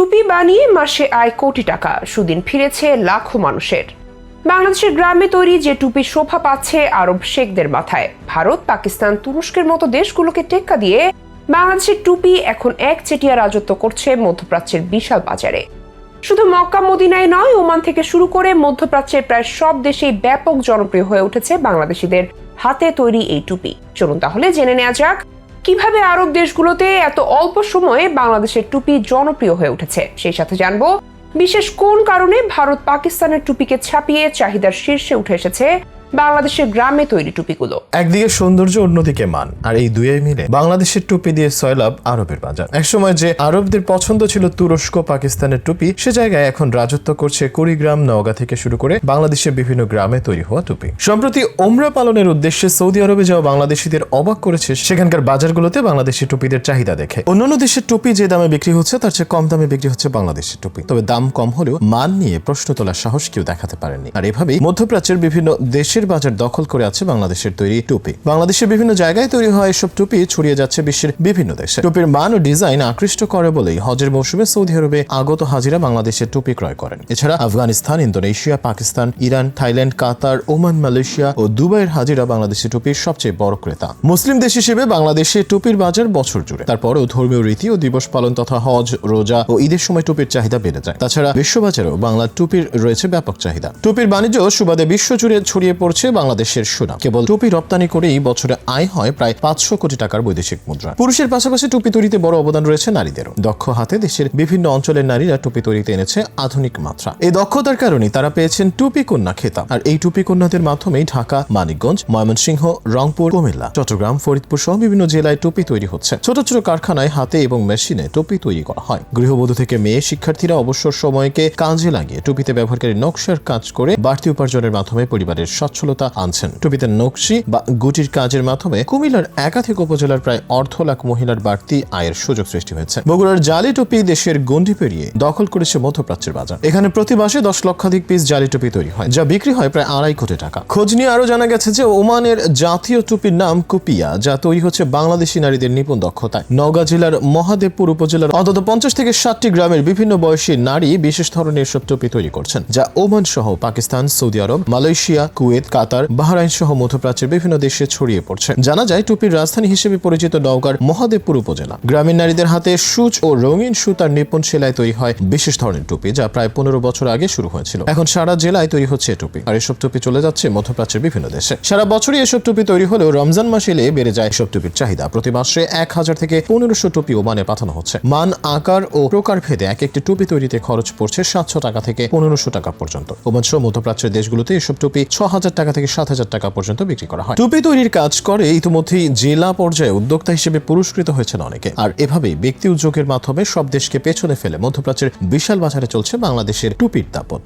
টুপি বানিয়ে মাসে আয় কোটি টাকা। সুদিন ফিরেছে লাখো মানুষের। বাংলাদেশের গ্রামে তৈরি যে টুপি শোভা পাচ্ছে আরব শেখদের মাথায়। ভারত, পাকিস্তান, তুরস্কের মতো দেশগুলোকে টেক্কা দিয়ে বাংলাদেশের টুপি এখন এক চেটিয়া রাজত্ব করছে মধ্যপ্রাচ্যের বিশাল বাজারে। শুধু মক্কা, মদিনায় নয়, ওমান থেকে শুরু করে মধ্যপ্রাচ্যের প্রায় সব দেশেই ব্যাপক জনপ্রিয় হয়ে উঠেছে বাংলাদেশিদের হাতে তৈরি এই টুপি। চলুন তাহলে জেনে নেওয়া যাক কীভাবে আরব দেশগুলোতে এত অল্প সময়ে বাংলাদেশের টুপি জনপ্রিয় হয়ে উঠেছে? সেই সাথে জানব, বিশেষ কোন কারণে ভারত পাকিস্তানের টুপিকে ছাপিয়ে চাহিদার শীর্ষে উঠে এসেছে বাংলাদেশের গ্রামে তৈরি টুপিগুলো। একদিকে সৌন্দর্য, অন্যদিকে মান। আর এই দুয়ে মিলে বাংলাদেশের টুপি দিয়ে সয়লাভ আরবের বাজার। একসময় যে আরবদের পছন্দ ছিল তুরস্ক, পাকিস্তানের টুপি, সে জায়গায় এখন রাজত্ব করছে কুড়িগ্রাম, নওগাঁ থেকে শুরু করে বাংলাদেশের বিভিন্ন গ্রামে তৈরি হওয়া টুপি। সম্প্রতি ওমরা পালনের উদ্দেশ্যে সৌদি আরবে যাওয়া বাংলাদেশিদের অবাক করেছে সেখানকার বাজারগুলোতে বাংলাদেশি টুপিদের চাহিদা দেখে। অন্যান্য দেশের টুপি যে দামে বিক্রি হচ্ছে, তার চেয়ে কম দামে বিক্রি হচ্ছে বাংলাদেশের টুপি। তবে দাম কম হলেও মান নিয়ে প্রশ্ন তোলার সাহস কেউ দেখাতে পারেনি আর এভাবেই মধ্যপ্রাচ্যের বিভিন্ন দেশের বাজার দখল করে আছে বাংলাদেশের তৈরি টুপি। বাংলাদেশের বিভিন্ন জায়গায় তৈরি হওয়া এসব টুপি ছড়িয়ে যাচ্ছে বিশ্বের বিভিন্ন দেশে। টুপির মান ও ডিজাইন আকৃষ্ট করে বলেই হজের মৌসুমে সৌদি আরবে আগত হাজিরা বাংলাদেশের টুপি ক্রয় করেন। এছাড়া Afghanistan, Indonesia, Pakistan, Iran, Thailand, Qatar, Oman, Malaysia ও দুবাইয়ের হাজিরা বাংলাদেশের টুপির সবচেয়ে বড় ক্রেতা। মুসলিম দেশ হিসেবে বাংলাদেশে টুপির বাজার বছর জুড়ে। তারপরেও ধর্মীয় রীতি ও দিবস পালন তথা হজ, রোজা ও ঈদের সময় টুপির চাহিদা বেড়ে যায়। তাছাড়া বিশ্ববাজারেও বাংলার টুপির রয়েছে ব্যাপক চাহিদা। টুপির বাণিজ্য সুবাদে বিশ্বজুড়ে ছড়িয়ে পড়ছে বাংলাদেশের সুনাম। কেবল টুপি রপ্তানি করেই বছরে আয় হয় প্রায় পাঁচশো কোটি টাকার বৈদেশিক মুদ্রা। পুরুষের পাশাপাশি টুপি তৈরিতে বড় অবদান রয়েছে নারীদেরও। দক্ষ হাতে দেশের বিভিন্ন অঞ্চলের নারীরা টুপি তৈরিতে এনেছে আধুনিক মাত্রা। এই দক্ষতার কারণে তারা পেয়েছেন টুপি কন্যা খেতাব। আর এই টুপি কন্যাদের মাধ্যমেই ঢাকা, মানিকগঞ্জ, ময়মনসিংহ, রংপুর, কুমিল্লা, চট্টগ্রাম, ফরিদপুর সহ বিভিন্ন জেলায় টুপি তৈরি হচ্ছে। ছোট ছোট কারখানায় হাতে এবং মেশিনে টুপি তৈরি করা হয়। গৃহবধূ থেকে মেয়ে শিক্ষার্থীরা অবসর সময়কে কাজে লাগিয়ে টুপিতে ব্যবহারকারী নকশার কাজ করে বাড়তি উপার্জনের মাধ্যমে পরিবারের সচ্ছলতা আনছেন। টুপিতে নকশি বা গুটির কাজের মাধ্যমে কুমিল্লার একাধিক উপজেলার প্রায় অর্ধ লাখ মহিলার বাড়তি আয়ের সুযোগ সৃষ্টি হয়েছে। বগুড়ার জালি টুপি দেশের গণ্ডি পেরিয়ে দখল করেছে মধ্যপ্রাচ্যের বাজার। এখানে প্রতি মাসে দশ লক্ষাধিক পিস জালি টুপি তৈরি হয়, যা বিক্রি হয় প্রায় আড়াই কোটি টাকা। খোঁজ নিয়ে আরও জানা গেছে যে ওমানের জাতীয় টুপির নাম কুপিয়া, যা তৈরি হচ্ছে বাংলাদেশি নারীদের নিপুণ দক্ষতায়। নওগাঁ জেলার মহাদেবপুর উপজেলার অন্তত পঞ্চাশ থেকে ষাটটি গ্রামের বিভিন্ন বয়সী নারী বিশেষ ধরনের সব টুপি তৈরি করছেন, যা ওমান সহ Pakistan, Saudi Arab, Malaysia, Kuwait Qatar Bahrain সহ মধ্যপ্রাচ্যের বিভিন্ন দেশে ছড়িয়ে পড়ছে। জানা যায়, টুপির রাজধানী হিসেবে পরিচিত নওগাঁর মহাদেবপুর উপজেলা। গ্রামীণ নারীদের হাতে সূচ ও রঙিন সুতার নিপুণ সেলাই তৈরি হয় বিশেষ ধরনের টুপি, যা প্রায় পনেরো বছর আগে শুরু হয়েছিল। এখন সারা জেলায় তৈরি হচ্ছে টুপি। আর এসব টুপি চলে যাচ্ছে মধ্যপ্রাচ্যের বিভিন্ন দেশে। সারা বছরই এসব টুপি তৈরি হলেও রমজান মাস এলে বেড়ে যায় এসব টুপির চাহিদা। প্রতি মাসে এক হাজার থেকে পনেরোশো টুপি ওমানে পাঠানো হচ্ছে। মান, আকার ও প্রকার ভেদে এক একটি টুপি তৈরিতে খরচ পড়ছে সাতশো টাকা থেকে পনেরোশো টাকা পর্যন্ত। ওমান সহ মধ্যপ্রাচ্যের দেশগুলোতে এসব টুপি ছ হাজার টাকা থেকে সাত হাজার টাকা পর্যন্ত বিক্রি করা হয়। টুপি তৈরির কাজ করে ইতিমধ্যেই জেলা পর্যায়ে উদ্যোক্তা হিসেবে পুরস্কৃত হয়েছেন অনেকে। আর এভাবেই ব্যক্তি উদ্যোগের মাধ্যমে সব দেশকে পেছনে ফেলে মধ্যপ্রাচ্যের বিশাল বাজারে চলছে বাংলাদেশের টুপির দাপট।